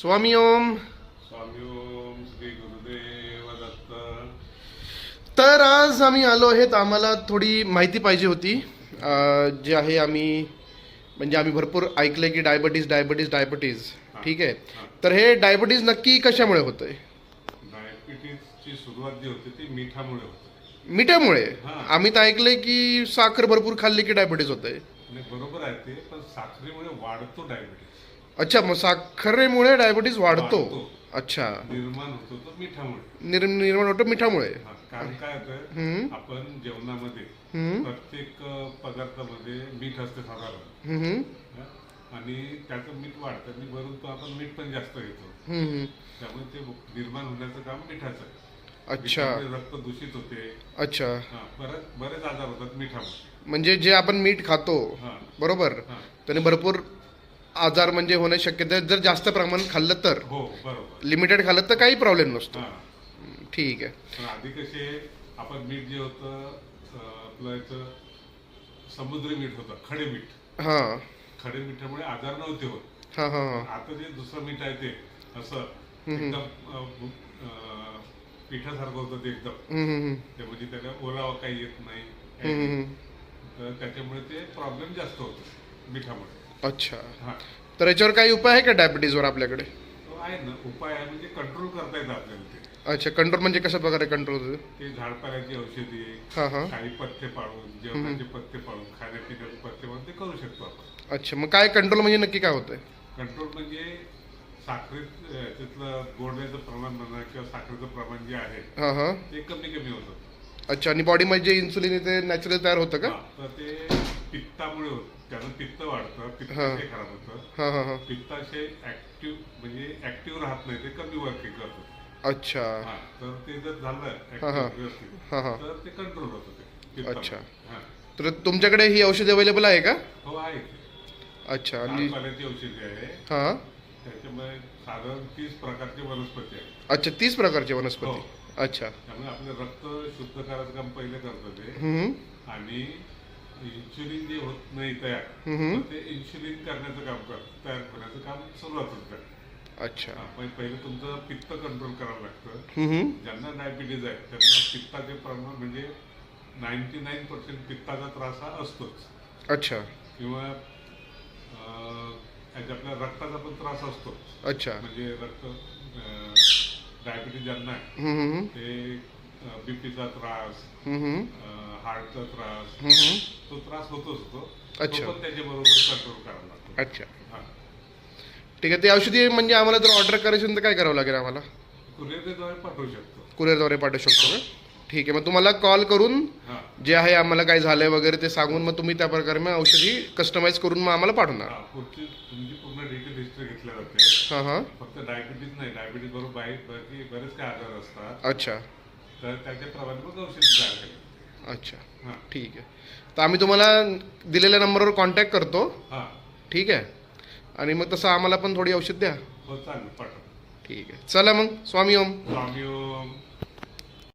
स्वामी ओम. स्वामी ओम श्री गुरुदेव दत्त. तर आज आम्ही आलो आहेत आम्हाला थोडी माहिती पाहिजे होती. जे आहे आम्ही म्हणजे आम्ही भरपूर ऐकलंय की डायबिटीज डायबिटीज डायबिटीज ठीक आहे. तर हे डायबिटीज नक्की कशामुळे होतंय? डायबिटीजची सुरुवात जी होते ती मिठामुळे होते. मिठामुळे. आम्ही तर ऐकलंय की साखर भरपूर खाल्ली की डायबिटीज आणि बरोबर आहे ते पण साखरेमुळे वाढतो डायबिटीज अच्छा मग साखरेमुळे डायबिटीज वाढतो. अच्छा. निर्माण होतो तो मिठामुळे. निर निर्माण होतो मिठामुळे. हा, कारण काय होतं आपण जेवणामध्ये हम्म, प्रत्येक अ, पदार्थामध्ये मीठ असते साधारण. हम्म, हम्म, हा? आणि त्याचं मीठ वाढतं. आणि वरून तो आपण मीठ पण जास्त घेतो. हम्म, हम्म. त्यामुळे ते निर्माण होण्याचं काम मिठाचं आहे. अच्छा. मिठामुळे रक्त दूषित होते. अच्छा. हा, बरेच बरेच आजार होतात मिठामुळे. म्हणजे जे आपण मीठ खातो हा. बरोबर? हा. त्याने भरपूर आजार म्हणजे होण्याची शक्यता. जर जास्त प्रमाणात खाल्लं तर. हो बरोबर. लिमिटेड खाल्लं तर काही प्रॉब्लेम नसतो. हा. ठीक आहे. पण आधी कसे आपण मीठ जे होतं अं, आपलं याचं समुद्री मीठ होतं खडे मीठ. हां. खडे मिठामुळे आजार नव्हते होत. हां हां हां. आता जे दुसरं मीठ आहे ते असं एकदम अं, अं, पिठासारखं होतं ते एकदम. हम्म, हम्म, हम्म. ते म्हणजे त्याला ओलावा काही येत नाही. हम्म. हम्म. तर त्याच्यामुळे ते प्रॉब्लेम जास्त होतो मिठामुळे. अच्छा. हा. तर याच्यावर काही उपाय आहे का डायबिटीजवर आपल्याकडे? तो आहे ना उपाय आहे म्हणजे कंट्रोल करता येतं आपल्याला ते. अच्छा कंट्रोल म्हणजे कशा प्रकारे कंट्रोल होतं? ते झाडपाल्याची औषधी हां हां. काही पथ्य पाळून जेवणाचे पथ्य पाळून खाण्यापिण्याचे पथ्य पाळून ते करू शकतो आपण. अच्छा मग काय कंट्रोल म्हणजे नक्की काय होतंय? कंट्रोल म्हणजे साखरेत अं, त्यातलं गोडण्याचं प्रमाण म्हणा किंवा साखरेचं प्रमाण जे आहे हां हां. ते कमी कमी होतं. अच्छा आणि बॉडीमध्ये जे इन्सुलिन ते नॅचरल तयार होतं का? हा, तर ते पित्तामुळे होतं. त्यानं पित्त वाढतं पित्त हा. ते खराब होतं. हां हां हां. पित्ताशय ऍक्टिव्ह म्हणजे ऍक्टिव्ह राहत नाही ते कमी वर्किंग करतं. अच्छा. हा तर ते जर झालं हा, हा. active व्यवस्थित हां हां. तर ते कंट्रोल होतं ते पित्तामुळे. अच्छा. हा. तर तुमच्याकडे ही औषधी अवेलेबल आहे का? हो आहे. अच्छा आणि झाडपाल्याची औषधी आहे. हां. त्याच्यामुळे साधारण तीस प्रकारचे वनस्पती आहे अच्छा तीस प्रकारचे हो. वनस्पती अच्छा. त्यामुळे आपलं रक्त शुद्ध करायचं काम पहिले करतं ते. हम्म, आणि इन्शुलिन जे होत नाही तयार. तर ते इन्शुलिन करण्याचं काम कर तयार करण्याचं काम सुरुवात होतं. अच्छा. पहिले तुमचं पित्त कंट्रोल करावं लागतं. ज्यांना डायबिटीज आहे त्यांना पित्ताचे प्रमाण म्हणजे नाईन्टी नाईन पर्सेंट पित्ताचा त्रास हा असतोच. अच्छा. किंवा आपल्या रक्ताचा पण त्रास असतो. अच्छा. म्हणजे रक्त डायबिटीज ज्यांना ते बीपीचा त्रास हार्टचा त्रास. तो त्रास होतोच होतो अच्छा. पण त्याच्याबरोबर कंट्रोल करावा लागतो. अच्छा. हा. ठीक आहे ते औषधी म्हणजे आम्हाला जर ऑर्डर करायची असेल तर काय करावं लागेल आम्हाला? कुरिअरद्वारे पाठवू शकतो. कुरिअरद्वारे पाठवू शकतो का ठीक आहे मग तुम्हाला कॉल करून हा. जे आहे आम्हाला काय झालंय वगैरे ते सांगून मग तुम्ही त्या प्रकारे मग औषधी कस्टमाइज करून मग आम्हाला पाठवणार. हा, पुढची तुमची पूर्ण डिटेल हिस्ट्री घेतल्या जाते. हां हां. फक्त डायबिटीज नाही डायबिटीज बरोबर बाई बाकी बरेच काय आजार असतात. अच्छा. तर तयार केलं अच्छा. हा. ठीक आहे. तर आम्ही तुम्हाला दिलेल्या नंबरवर कॉन्टॅक्ट करतो. हा. ठीक आहे? आणि मग तसं आम्हाला पण थोडी औषध द्या. हो चालेल पाठव. ठीक आहे. चला मग. स्वामी ओम. स्वामी ओम.